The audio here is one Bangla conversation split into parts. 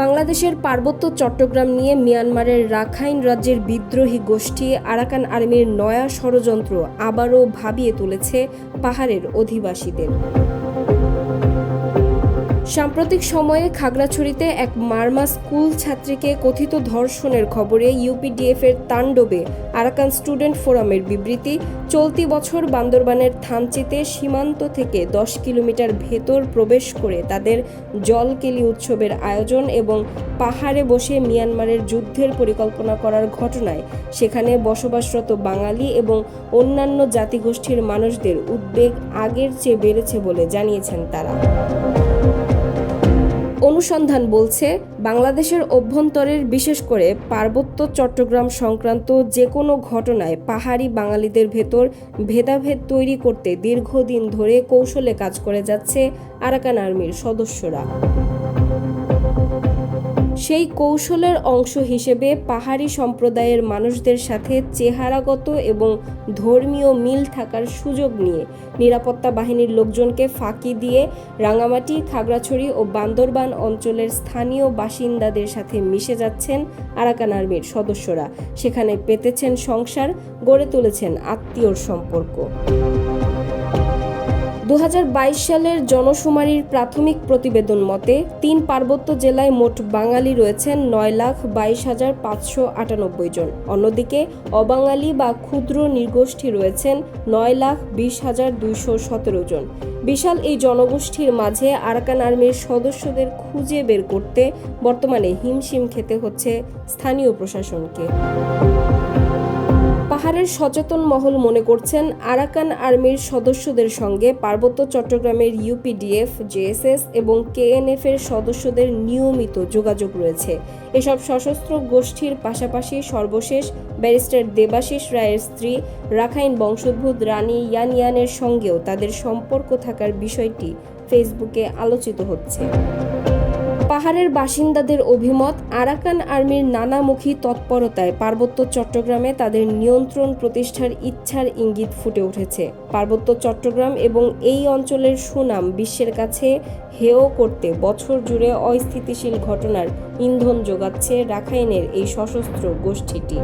বাংলাদেশের পার্বত্য চট্টগ্রাম নিয়ে মিয়ানমারের রাখাইন রাজ্যের বিদ্রোহী গোষ্ঠী আরাকান আর্মির নয়া ষড়যন্ত্র আবারও ভাবিয়ে তুলেছে পাহাড়ের অধিবাসীদের। সাম্প্রতিক সময়ে খাগড়াছড়িতে এক মারমা স্কুল ছাত্রীকে কথিত ধর্ষণের খবরে ইউপিডিএফ এর তাণ্ডবে আরাকান স্টুডেন্ট ফোরামের বিবৃতি, চলতি বছর বান্দরবানের থানচিতে সীমান্ত থেকে দশ কিলোমিটার ভেতর প্রবেশ করে তাদের জলকেলি উৎসবের আয়োজন এবং পাহাড়ে বসে মিয়ানমারের যুদ্ধের পরিকল্পনা করার ঘটনায় সেখানে বসবাসরত বাঙালি এবং অন্যান্য জাতিগোষ্ঠীর মানুষদের উদ্বেগ আগের চেয়ে বেড়েছে বলে জানিয়েছেন তারা। অনুসন্ধান বলছে, বাংলাদেশের অভ্যন্তরের বিশেষ করে পার্বত্য চট্টগ্রাম সংক্রান্ত যে কোনো ঘটনায় পাহাড়ি বাঙালিদের ভেতর ভেদাভেদ তৈরি করতে দীর্ঘদিন ধরে কৌশলে কাজ করে যাচ্ছে আরাকান আর্মির সদস্যরা। সেই কৌশলের অংশ হিসেবে পাহাড়ি সম্প্রদায়ের মানুষদের সাথে চেহারাগত এবং ধর্মীয় মিল থাকার সুযোগ নিয়ে নিরাপত্তা বাহিনীর লোকজনকে ফাঁকি দিয়ে রাঙামাটি, খাগড়াছড়ি ও বান্দরবান অঞ্চলের স্থানীয় বাসিন্দাদের সাথে মিশে যাচ্ছেন আরাকান আর্মির সদস্যরা। সেখানে পেতেছেন সংসার, গড়ে তুলেছেন আত্মীয়র সম্পর্ক। দু হাজার বাইশ সালের জনশুমারির প্রাথমিক প্রতিবেদন মতে, তিন পার্বত্য জেলায় মোট বাঙালি রয়েছেন নয় লাখ বাইশ হাজার পাঁচশো আটানব্বই জন। অন্যদিকে, অবাঙালি বা ক্ষুদ্র নৃগোষ্ঠী রয়েছেন নয় লাখ বিশ হাজার দুইশো সতেরো জন। বিশাল এই জনগোষ্ঠীর মাঝে আরাকান আর্মির সদস্যদের খুঁজে বের করতে বর্তমানে হিমশিম খেতে হচ্ছে স্থানীয় প্রশাসনকে। পাহাড়ের সচেতন মহল মনে করছেন আরাকান আর্মির সদস্যদের সঙ্গে পার্বত্য চট্টগ্রামের ইউপিডিএফ, জেএসএস এবং কেএনএফ এর সদস্যদের নিয়মিত যোগাযোগ রয়েছে। এসব সশস্ত্র গোষ্ঠীর পাশাপাশি সর্বশেষ ব্যারিস্টার দেবাশিস রায়ের স্ত্রী রাখাইন বংশোদ্ভূত রানী ইয়ানিয়ানের সঙ্গেও তাদের সম্পর্ক থাকার বিষয়টি ফেসবুকে আলোচিত হচ্ছে। পাহাড়ের বাসিন্দাদের অভিমত, আরাকান আর্মির নানামুখী তৎপরতায় পার্বত্য চট্টগ্রামে তাদের নিয়ন্ত্রণ প্রতিষ্ঠার ইচ্ছার ইঙ্গিত ফুটে উঠেছে। পার্বত্য চট্টগ্রাম এবং এই অঞ্চলের সুনাম বিশ্বের কাছে হেয় করতে বছর জুড়ে অস্থিতিশীল ঘটনার ইন্ধন যোগাচ্ছে রাখাইনের এই সশস্ত্র গোষ্ঠীটি।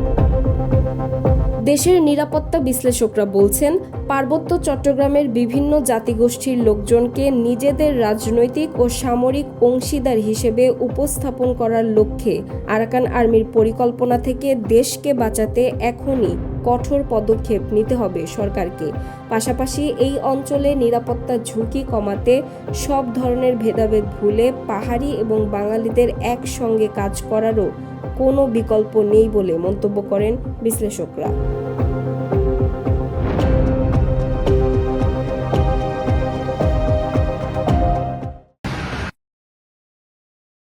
দেশের নিরাপত্তা বিশ্লেষকরা বলছেন, পার্বত্য চট্টগ্রামের বিভিন্ন জাতিগোষ্ঠীর লোকজনকে নিজেদের রাজনৈতিক ও সামরিক অংশীদার হিসেবে উপস্থাপন করার লক্ষ্যে আরাকান আর্মির পরিকল্পনা থেকে দেশকে বাঁচাতে এখনই কঠোর পদক্ষেপ নিতে হবে সরকারকে। পাশাপাশি এই অঞ্চলে নিরাপত্তা ঝুঁকি কমাতে সব ধরনের ভেদাভেদ ভুলে পাহাড়ি এবং বাঙালিদের একসঙ্গে কাজ করারও কোনো বিকল্প নেই বলে মন্তব্য করেন বিশ্লেষকরা।